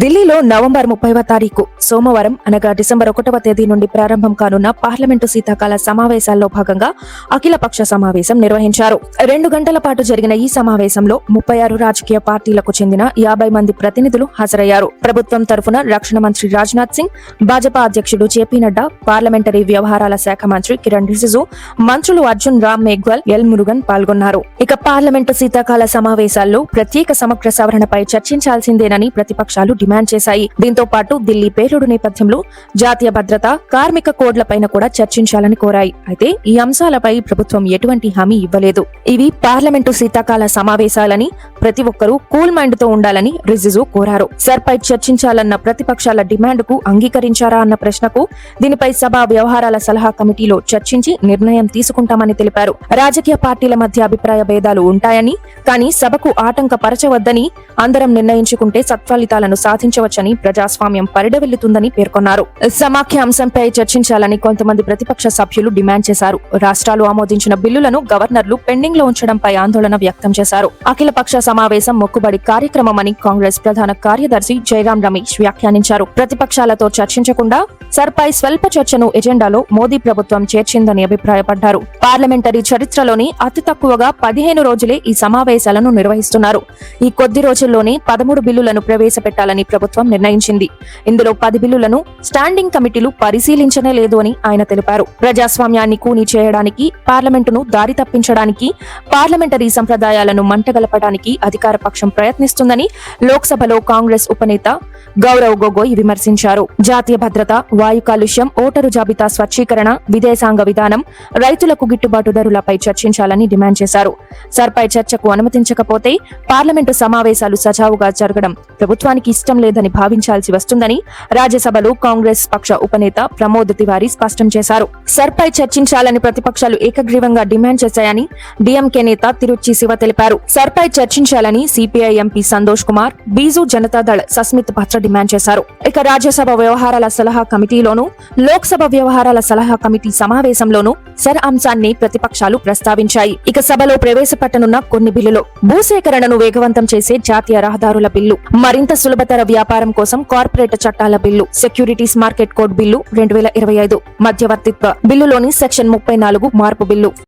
ఢిల్లీలో నవంబర్ ముప్పైవ తారీఖు సోమవారం అనగా డిసెంబర్ ఒకటవ తేదీ నుండి ప్రారంభం కానున్న పార్లమెంటు శీతాకాల సమావేశాల్లో భాగంగా అఖిలపక్ష సమావేశం నిర్వహించారు. రెండు గంటల పాటు జరిగిన ఈ సమావేశంలో ముప్పై ఆరు రాజకీయ పార్టీలకు చెందిన యాభై మంది ప్రతినిధులు హాజరయ్యారు. ప్రభుత్వం తరఫున రక్షణ మంత్రి రాజ్నాథ్ సింగ్ భాజపా అధ్యక్షుడు జేపీ నడ్డా పార్లమెంటరీ వ్యవహారాల శాఖ మంత్రి కిరణ్ రిజిజు మంత్రులు అర్జున్ రామ్ మేఘ్వాల్ ఎల్ మురుగన్ పాల్గొన్నారు. ఇక పార్లమెంటు శీతాకాల సమావేశాల్లో ప్రత్యేక సమగ్ర సవరణపై చర్చించాల్సిందేనని ప్రతిపక్షాలు డిమాండ్ చేశాయి. దీంతో పాటు ఢిల్లీ పేలుడు నేపథ్యంలో జాతీయ భద్రత కార్మిక కోడ్లపైన కూడా చర్చించాలని కోరాయి. అయితే ఈ అంశాలపై ప్రభుత్వం ఎటువంటి హామీ ఇవ్వలేదు. ఇవి పార్లమెంటు శీతాకాల సమావేశాలని ప్రతి ఒక్కరూ కూల్ మైండ్తో ఉండాలని రిజిజు కోరారు. సర్పై చర్చించాలన్న ప్రతిపక్షాల డిమాండ్కు అంగీకరించారా అన్న ప్రశ్నకు దీనిపై సభ వ్యవహారాల సలహా కమిటీలో చర్చించి నిర్ణయం తీసుకుంటామని తెలిపారు. రాజకీయ పార్టీల మధ్య అభిప్రాయ భేదాలు ఉంటాయని కానీ సభకు ఆటంకపరచవద్దని అందరం నిర్ణయించుకుంటే సత్ఫలితాలను సాధించవచ్చని ప్రజాస్వామ్యం పరిడవిల్లుతుందని పేర్కొన్నారు. సమాఖ్య అంశంపై చర్చించాలని కొంతమంది ప్రతిపక్ష సభ్యులు డిమాండ్ చేశారు. రాష్ట్రాలు ఆమోదించిన బిల్లులను గవర్నర్లు పెండింగ్లో ఉంచడంపై ఆందోళన వ్యక్తం చేశారు. అఖిలపక్ష సమావేశం మొక్కుబడి కార్యక్రమమని కాంగ్రెస్ ప్రధాన కార్యదర్శి జైరాం రమేష్ వ్యాఖ్యానించారు. ప్రతిపక్షాలతో చర్చించకుండా సర్పై స్వల్ప చర్చను ఎజెండాలో మోదీ ప్రభుత్వం చేర్చిందని అభిప్రాయపడ్డారు. పార్లమెంటరీ చరిత్రలోని అతి తక్కువగా పదిహేను రోజులే ఈ సమావేశాలను నిర్వహిస్తున్నారు. ఈ కొద్ది రోజుల్లోనే పదమూడు బిల్లులను ప్రవేశపెట్టాలని ప్రభుత్వం నిర్ణయించింది. ఇందులో పది బిల్లులను స్టాండింగ్ కమిటీలు పరిశీలించనే లేదు అని ఆయన తెలిపారు. ప్రజాస్వామ్యాన్ని కూని చేయడానికి పార్లమెంటును దారి తప్పించడానికి పార్లమెంటరీ సంప్రదాయాలను మంటగలపడానికి అధికార పక్షం ప్రయత్నిస్తుందని లోక్సభలో కాంగ్రెస్ ఉపనేత గౌరవ్ గొగోయ్ విమర్శించారు. జాతీయ భద్రత వాయు కాలుష్యం ఓటరు జాబితా స్వచ్ఛీకరణ విదేశాంగ విధానం రైతులకు గిట్టుబాటు ధరలపై చర్చించాలని డిమాండ్ చేశారు. సర్పై చర్చకు అనుమతించకపోతే పార్లమెంటు సమావేశాలు సజావుగా జరగడం ప్రభుత్వానికి ఇష్టం లేదని భావించాల్సి వస్తుందని రాజ్యసభలో కాంగ్రెస్ పక్ష ఉపనేత ప్రమోద్ తివారీ స్పష్టం చేశారు. సర్పై చర్చించాలని ప్రతిపక్షాలు ఏకగ్రీవంగా డిమాండ్ చేశాయని డిఎంకే నేత తిరుచి శివ తెలిపారు. సర్పై చర్చించ చర్చించాలని CPI MP Santosh Kumar Biju Janata Dal Sasmit Patra demand చేశారు. ఇక రాజ్యసభ వ్యవహారాల సలహా కమిటీలోను లోక్సభ వ్యవహారాల సలహా కమిటీ సమావేశంలోనూ సర్ అంశాన్ని ప్రతిపక్షాలు ప్రస్తావించాయి. ఇక సభలో ప్రవేశపెట్టనున్న కొన్ని బిల్లులు భూసేకరణను వేగవంతం చేసే జాతీయ రహదారుల బిల్లు మరింత సులభతర వ్యాపారం కోసం కార్పొరేట్ చట్టాల bill securities market code bill రెండు వేల ఇరవై ఐదు మధ్యవర్తిత్వ బిల్లులోని సెక్షన్ ముప్పై నాలుగు మార్పు బిల్లు.